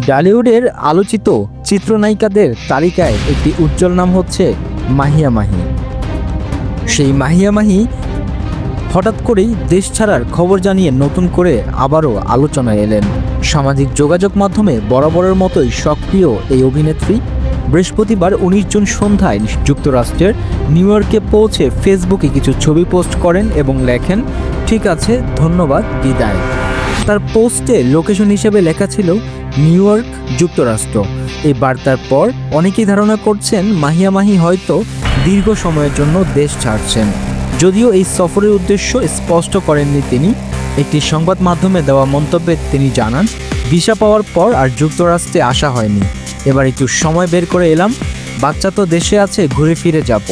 ডালিউডের আলোচিত চিত্রনায়িকাদের তালিকায় একটি উজ্জ্বল নাম হচ্ছে মাহিয়া মাহি। সেই মাহিয়া মাহি হঠাৎ করেই দেশ ছাড়ার খবর জানিয়ে নতুন করে আবারও আলোচনায় এলেন। সামাজিক যোগাযোগ মাধ্যমে বরাবরের মতোই সক্রিয় এই অভিনেত্রী। বৃহস্পতিবার উনিশ জুন সন্ধ্যায় যুক্তরাষ্ট্রের নিউ ইয়র্কে পৌঁছে ফেসবুকে কিছু ছবি পোস্ট করেন এবং লেখেন, ঠিক আছে, ধন্যবাদ, বিদায়। তার পোস্টে লোকেশন হিসেবে লেখা ছিল, নিউ ইয়র্ক যুক্তরাষ্ট্র। এই বার্তার পর অনেকেই ধারণা করছেন মাহিয়া মাহি হয়তো দীর্ঘ সময়ের জন্য দেশ ছাড়ছেন। যদিও এই সফরের উদ্দেশ্য স্পষ্ট করেননি তিনি। একটি সংবাদ মাধ্যমে দেওয়া মন্তব্যে তিনি জানান, ভিসা পাওয়ার পর আর যুক্তরাষ্ট্রে আসা হয়নি। এবার একটু সময় বের করে এলাম, বাচ্চা তো দেশে আছে, ঘুরে ফিরে যাব।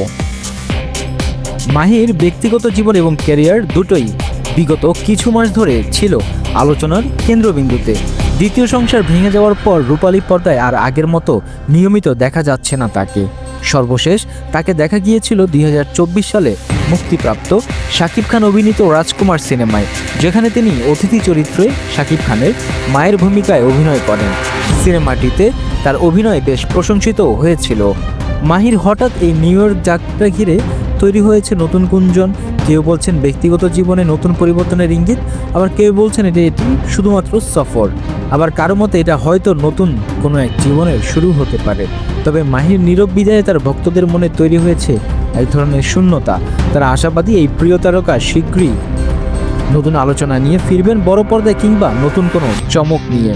মাহির ব্যক্তিগত জীবন এবং ক্যারিয়ার দুটোই বিগত কিছু মাস ধরে ছিল আলোচনার কেন্দ্রবিন্দুতে। দ্বিতীয় সংসার ভেঙে যাওয়ার পর রূপালী পর্দায় আর আগের মতো নিয়মিত দেখা যাচ্ছে না তাকে। সর্বশেষ তাকে দেখা গিয়েছিল দুই হাজার চব্বিশ সালে মুক্তিপ্রাপ্ত শাকিব খান অভিনীত রাজকুমার সিনেমায়, যেখানে তিনি অতিথি চরিত্রে শাকিব খানের মায়ের ভূমিকায় অভিনয় করেন। সিনেমাটিতে তার অভিনয় বেশ প্রশংসিত হয়েছিল। মাহির হঠাৎ এই নিউ ইয়র্ক যাত্রা ঘিরে তৈরি হয়েছে নতুন গুঞ্জন কেউ বলছেন ব্যক্তিগত জীবনে নতুন পরিবর্তনের ইঙ্গিত, আবার কেউ বলছেন এটা এটি শুধুমাত্র সফর। আবার কারও মতে এটা হয়তো নতুন কোনো এক জীবনের শুরু হতে পারে। তবে মাহির নীরব বিদায়ে তার ভক্তদের মনে তৈরি হয়েছে এক ধরনের শূন্যতা। তারা আশাবাদী এই প্রিয় তারকা শীঘ্রই নতুন আলোচনা নিয়ে ফিরবেন বড় পর্দায় কিংবা নতুন কোনো চমক নিয়ে।